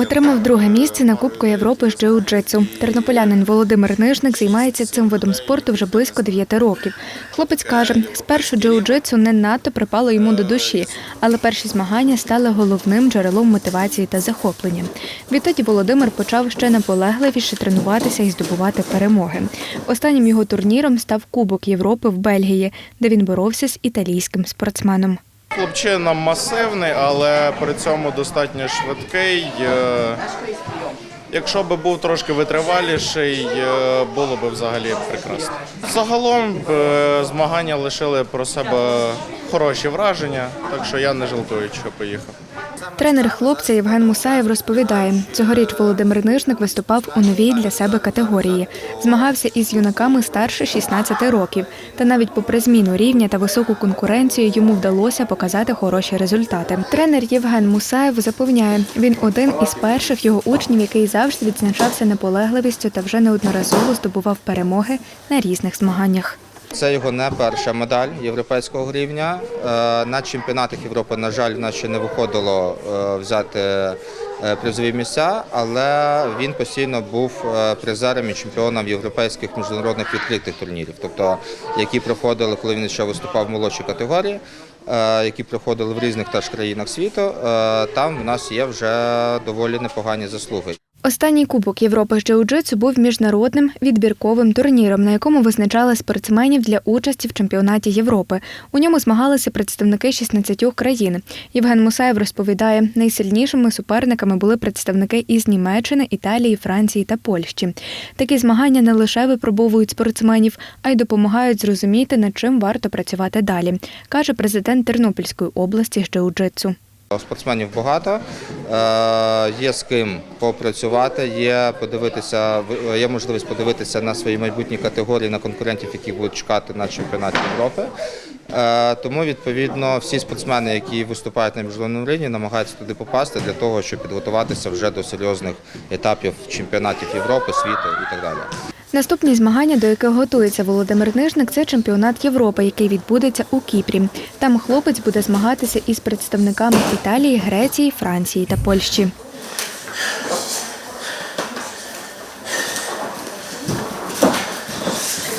Отримав друге місце на Кубку Європи з джиу-джитсу. Тернополянин Володимир Нижник займається цим видом спорту вже близько 9 років. Хлопець каже, спершу джиу-джитсу не надто припало йому до душі, але перші змагання стали головним джерелом мотивації та захоплення. Відтоді Володимир почав ще наполегливіше тренуватися і здобувати перемоги. Останнім його турніром став Кубок Європи в Бельгії, де він боровся з італійським спортсменом. Хлопчина масивний, але при цьому достатньо швидкий. Е, Якщо би був трошки витриваліший, е, було б взагалі прекрасно. Загалом е, змагання лишили про себе хороші враження, так що я не жалкую, що поїхав. Тренер хлопця Євген Мусаєв розповідає, цьогоріч Володимир Нижник виступав у новій для себе категорії. Змагався із юнаками старше 16 років. Та навіть попри зміну рівня та високу конкуренцію йому вдалося показати хороші результати. Тренер Євген Мусаєв запевняє, він один із перших його учнів, який завжди відзначався наполегливістю та вже неодноразово здобував перемоги на різних змаганнях. Це його не перша медаль європейського рівня. Е, На чемпіонатах Європи, на жаль, в нас ще не виходило е, взяти е, призові місця, але він постійно був призером і чемпіоном європейських міжнародних відкритих турнірів, тобто які проходили, коли він ще виступав в молодшій категорії, які проходили в різних теж країнах світу. Там в нас є вже доволі непогані заслуги. Останній кубок Європи з джиу-джитсу був міжнародним відбірковим турніром, на якому визначали спортсменів для участі в чемпіонаті Європи. У ньому змагалися представники 16 країн. Євген Мусаєв розповідає, найсильнішими суперниками були представники із Німеччини, Італії, Франції та Польщі. Такі змагання не лише випробовують спортсменів, а й допомагають зрозуміти, над чим варто працювати далі, каже президент Тернопільської області з джиу-джитсу. Спортсменів багато, е, є з ким попрацювати, є подивитися, є можливість подивитися на свої майбутні категорії, на конкурентів, які будуть чекати на чемпіонаті Європи. Е, Тому, відповідно, всі спортсмени, які виступають на міжнародному рівні, намагаються туди попасти для того, щоб підготуватися вже до серйозних етапів чемпіонатів Європи, світу і так далі. Наступні змагання, до яких готується Володимир Нижник, це чемпіонат Європи, який відбудеться у Кіпрі. Там хлопець буде змагатися із представниками Італії, Греції, Франції та Польщі.